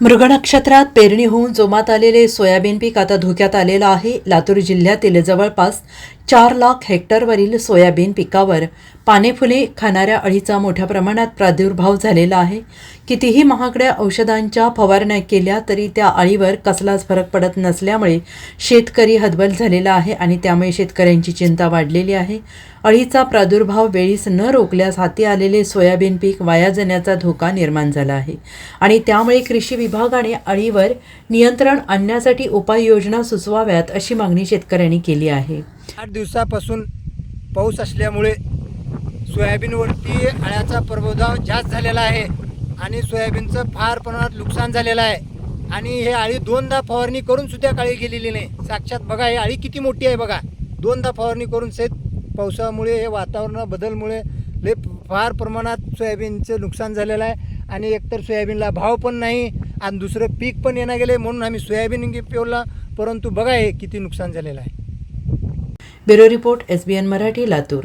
मृग नक्षत्रात पेरणी होऊन जोमात आलेले सोयाबीन पीक आता धोक्यात आलेलं आहे. लातूर जिल्ह्यातील जवळपास चार लाख हेक्टरवरील सोयाबीन पिकावर पाने फुले खाणाऱ्या अळीचा मोठ्या प्रमाणात प्रादुर्भाव झालेला आहे. कितीही महागड्या औषधांच्या फवारण्या केल्या तरी त्या अळीवर कसलाच फरक पडत नसल्यामुळे शेतकरी हतबल झालेला आहे आणि त्यामुळे शेतकऱ्यांची चिंता वाढलेली आहे. अळीचा प्रादुर्भाव वेळीस न रोखल्यास हाती आलेले सोयाबीन पीक वाया जाण्याचा धोका निर्माण झाला आहे. आणि त्यामुळे कृषी विभागाने अळीवर नियंत्रण आणण्यासाठी उपाययोजना सुचवाव्यात अशी मागणी शेतकऱ्यांनी केली आहे. आठ दिवसापासून पाऊस असल्यामुळे सोयाबीनवरती अळ्याचा प्रभाव जास्त झालेला आहे आणि सोयाबीनचं फार प्रमाणात नुकसान झालेलं आहे. आणि हे आळी दोनदा फवारणी करून सुद्धा काळी गेलेली नाही. साक्षात बघा हे आळी किती मोठी आहे बघा. दोनदा फवारणी करून शेत पावसामुळे हे वातावरण बदलमुळे लय फार प्रमाणात सोयाबीनचं नुकसान झालेलं आहे. आणि एकतर सोयाबीनला भाव पण नाही आणि दुसरं पीक पण येणं गेले म्हणून आम्ही सोयाबीन पेवला परंतु बघा हे किती नुकसान झालेलं आहे. Bureau report S B N Marathi Latur.